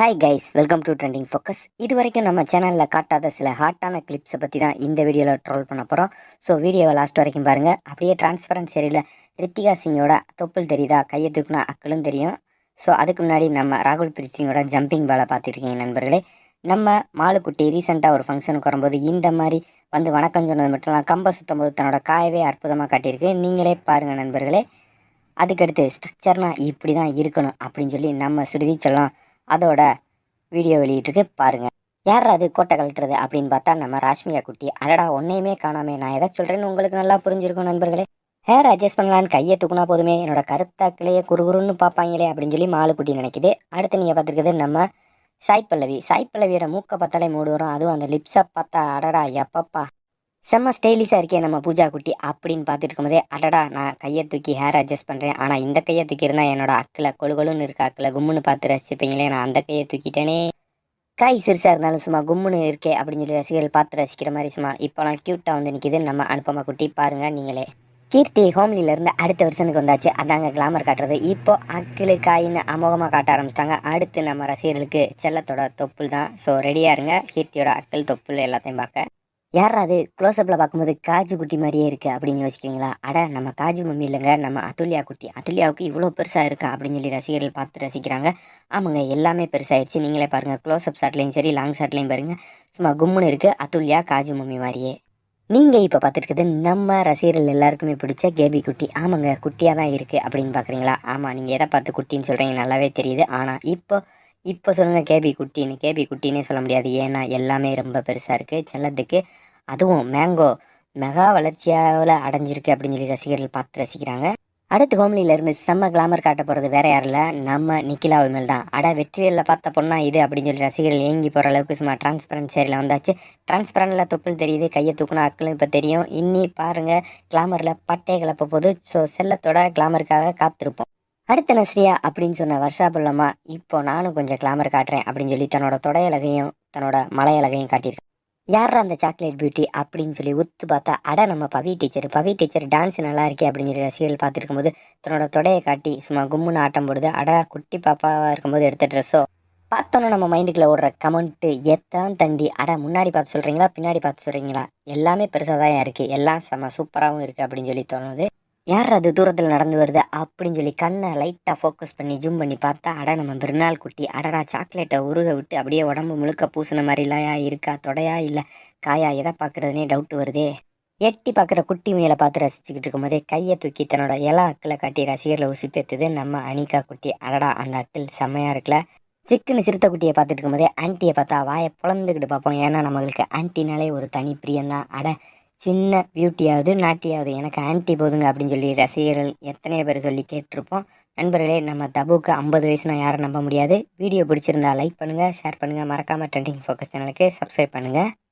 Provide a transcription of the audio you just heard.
Hi guys welcome to trending focus இது வரைக்கும் நம்ம சேனலில் காட்டாத சில ஹாட்டான கிளிப்ஸை பற்றி தான் இந்த வீடியோவில் ட்ரோல் பண்ண போகிறோம் ஸோ வீடியோவை லாஸ்ட் வரைக்கும் பாருங்கள் அப்படியே டிரான்ஸ்பரன்ஸ் ஏரியில் ரித்திகா சிங்கோட தொப்புள் தெரியுதா? கையை தூக்குனா அக்களும் தெரியும். ஸோ அதுக்கு முன்னாடி நம்ம ராகுல் பிரீத் சிங்கோட ஜம்பிங் பாலை பார்த்துருக்கீங்க நண்பர்களே. நம்ம மாலுக்குட்டி ரீசெண்டாக ஒரு ஃபங்க்ஷனுக்கு வரும்போது இந்த மாதிரி வந்து வணக்கம் சொன்னது மட்டும் இல்லாமல் கம்ப சுற்றும் போது தன்னோட காயவே அற்புதமாக காட்டியிருக்கு. நீங்களே பாருங்கள் நண்பர்களே. அதுக்கடுத்து ஸ்ட்ரக்சர்னால் இப்படி தான் இருக்கணும் அப்படின்னு சொல்லி நம்ம சுருதி சொல்லலாம் அதோட வீடியோ வெளியிட்டிருக்கு பாருங்கள் யார் அது கோட்டை கழட்டுறது அப்படின்னு பார்த்தா நம்ம ராஷ்மியா குட்டி. அடடா ஒன்னையுமே காணாமே. நான் எதை சொல்கிறேன்னு உங்களுக்கு நல்லா புரிஞ்சிருக்கும் நண்பர்களே. ஹேர் அட்ஜஸ்ட் பண்ணலான்னு கையை தூக்குனா போதுமே. என்னோட கருத்தாக்கிலேயே குறுகுறுன்னு பார்ப்பாங்களே அப்படின்னு சொல்லி மாலு குட்டி நினைக்குது. அடுத்து நீங்கள் பார்த்துருக்குது நம்ம சாய் பல்லவி. சாய் பல்லவியோட மூக்கை பார்த்தாலே மூடு வரும். அதுவும் அந்த லிப்ஸை பார்த்தா அடடா எப்பப்பா. செம்ம ஸ்டைலிஷாக இருக்கே நம்ம பூஜா குட்டி அப்படின்னு பார்த்துட்டு இருக்கும்போதே அடடா நான் கையை தூக்கி ஹேர் அட்ஜஸ்ட் பண்ணுறேன் ஆனால் இந்த கையை தூக்கியிருந்தா என்னோட அக்கில் கொழு கொழுன்னு இருக்க அக்கில் கும்முன்னு பார்த்து ரசிப்பீங்களே நான் அந்த கையை தூக்கிட்டேனே. காய் சிறுசாக இருந்தாலும் சும்மா கும்முன்னு இருக்கே அப்படின்னு சொல்லி ரசிகர்கள் பார்த்து ரசிக்கிற மாதிரி சும்மா இப்போலாம் க்யூட்டாக வந்து நிற்கிது நம்ம அனுப்பமா குட்டி பாருங்கள் நீங்களே. கீர்த்தி ஹோம்லியிலேருந்து அடுத்த வருஷனுக்கு வந்தாச்சு. அதாங்க கிளாமர் காட்டுறது. இப்போ அக்கிளு காயின்னு அமோகமாக காட்ட ஆரம்பிச்சிட்டாங்க. அடுத்து நம்ம ரசிகர்களுக்கு செல்லத்தோட தொப்புள் தான். ஸோ ரெடியாக இருங்க. கீர்த்தியோட அக்கிள் தொப்புள் எல்லாத்தையும் பார்க்க. யார் அது? க்ளோஸ்அப்பில் பார்க்கும்போது காஜு குட்டி மாதிரியே இருக்குது அப்படின்னு யோசிக்கிறீங்களா? அட நம்ம காஜு மம்மி இல்லைங்க. நம்ம அதுல்யா குட்டி. அதுல்யாவுக்கு இவ்வளோ பெருசாக இருக்கா அப்படின்னு சொல்லி ரசிகர்கள் பார்த்து ரசிக்கிறாங்க. ஆமாங்க எல்லாமே பெருசாகிடுச்சு நீங்களே பாருங்கள் க்ளோஸ்அப் ஷாட்லேயும் சரி லாங் ஷாட்லேயும் பாருங்கள் சும்மா கும்முன்னு இருக்குது அதுல்யா காஜு மம்மி மாதிரியே. நீங்கள் இப்போ பார்த்துருக்குது நம்ம ரசிகர்கள் எல்லாருக்குமே பிடிச்ச கேபி குட்டி. ஆமாங்க குட்டியாக தான் இருக்குது அப்படின்னு பார்க்குறீங்களா? ஆமாம் நீங்கள் எதை பார்த்து குட்டின்னு சொல்கிறீங்க நல்லாவே தெரியுது. ஆனால் இப்போ இப்போ சொல்லுங்கள் கேபி குட்டின்னு கேபி குட்டினே சொல்ல முடியாது. ஏன்னா எல்லாமே ரொம்ப பெருசாக இருக்குது செல்லத்துக்கு அதுவும் மேங்கோ மெகா வளர்ச்சியாவில் அடைஞ்சிருக்கு அப்படின்னு சொல்லி ரசிகர்கள் பார்த்து ரசிக்கிறாங்க. அடுத்து ஹோம்லியிலேருந்து செம்ம கிளாமர் காட்ட போகிறது வேற யாரில் நம்ம நிக்கிலா மேல் தான் அட வெற்றிகளில் பார்த்த பொண்ணா இது அப்படின்னு சொல்லி ரசிகர்கள் ஏங்கி போகிற அளவுக்கு சும்மா டிரான்ஸ்பரன்ட் சேரில் வந்தாச்சு. டிரான்ஸ்பரண்டில் தொப்புள் தெரியுது கையை தூக்குனா அக்களும் இப்போ தெரியும். இன்னி பாருங்கள் கிளாமரில் பட்டையை கிளப்ப போது ஸோ செல்லத்தோட கிளாமருக்காக காத்திருப்போம். அடுத்த நஸ்ரியா அப்படின்னு சொன்ன வருஷா புள்ளமா இப்போ நானும் கொஞ்சம் கிளாமர் காட்டுறேன் அப்படின்னு சொல்லி தன்னோட தொடையலகையும் தன்னோட மலையழகையும் காட்டியிருக்கேன் யார் அந்த சாக்லேட் பியூட்டி அப்படின்னு சொல்லி ஒத்து பார்த்தா அட நம்ம Pavi teacher Pavi teacher dance நல்லா இருக்கே அப்படின்னு சொல்லி ரசிகர்கள் பார்த்துருக்கும் போது தன்னோட தொடையை காட்டி சும்மா கும்முன்னு ஆட்டம் போடுது. அட குட்டி பாப்பாவாக இருக்கும்போது எடுத்த ட்ரெஸ்ஸோ பார்த்தோன்னே நம்ம மைண்டுக்குள்ள ஓடுற கமெண்ட்டு எத்தான் தண்டி அட முன்னாடி பார்த்து சொல்கிறீங்களா பின்னாடி பார்த்து சொல்கிறீங்களா எல்லாமே பெருசாக தான் இருக்குது எல்லாம் செம்ம சூப்பராகவும் இருக்குது அப்படின்னு சொல்லி தோணுது. யார் அது தூரத்தில் நடந்து வருது அப்படின்னு சொல்லி கண்ணை லைட்டாக ஃபோக்கஸ் பண்ணி ஜூம் பண்ணி பார்த்தா அட நம்ம பிறநாள் குட்டி அடடா சாக்லேட்டை உருக விட்டு அப்படியே உடம்பு முழுக்க பூசின மாதிரிலாம் இருக்கா தொடையா இல்லை? காயா எதை பார்க்குறதுனே டவுட் வருதே. எட்டி பார்க்குற குட்டி மேலே பார்த்து ரசிச்சுக்கிட்டு இருக்கும்போதே கையை தூக்கி தன்னோட எல்லா அக்களை காட்டி ரசிகர்களை உசுப்பேத்துது நம்ம அனிகா குட்டி. அடடா அந்த அக்கிள் செம்மையாக இருக்குல்ல சிக்குன்னு சிறுத்தை குட்டியை பார்த்துட்டு இருக்கும்போதே ஆன்ட்டியை பார்த்தா வாயை பிளந்துக்கிட்டு பார்ப்போம். ஏன்னா நம்மளுக்கு ஆன்ட்டினாலே ஒரு தனி பிரியம்தான். அட சின்ன பியூட்டியாவது நாட்டியாவது. எனக்கு ஆன்ட்டி போதுங்க அப்படின்னு சொல்லி ரசிகர்கள் எத்தனை பேர் சொல்லி கேட்டிருப்போம். நண்பர்களே நம்ம தபுக்கு ஐம்பது வயசுனா யாரும் நம்ப முடியாது. வீடியோ பிடிச்சிருந்தா லைக் பண்ணுங்கள் ஷேர் பண்ணுங்கள் மறக்காமல் ட்ரெண்டிங் ஃபோக்கஸ் சேனலுக்கு சப்ஸ்கிரைப் பண்ணுங்கள்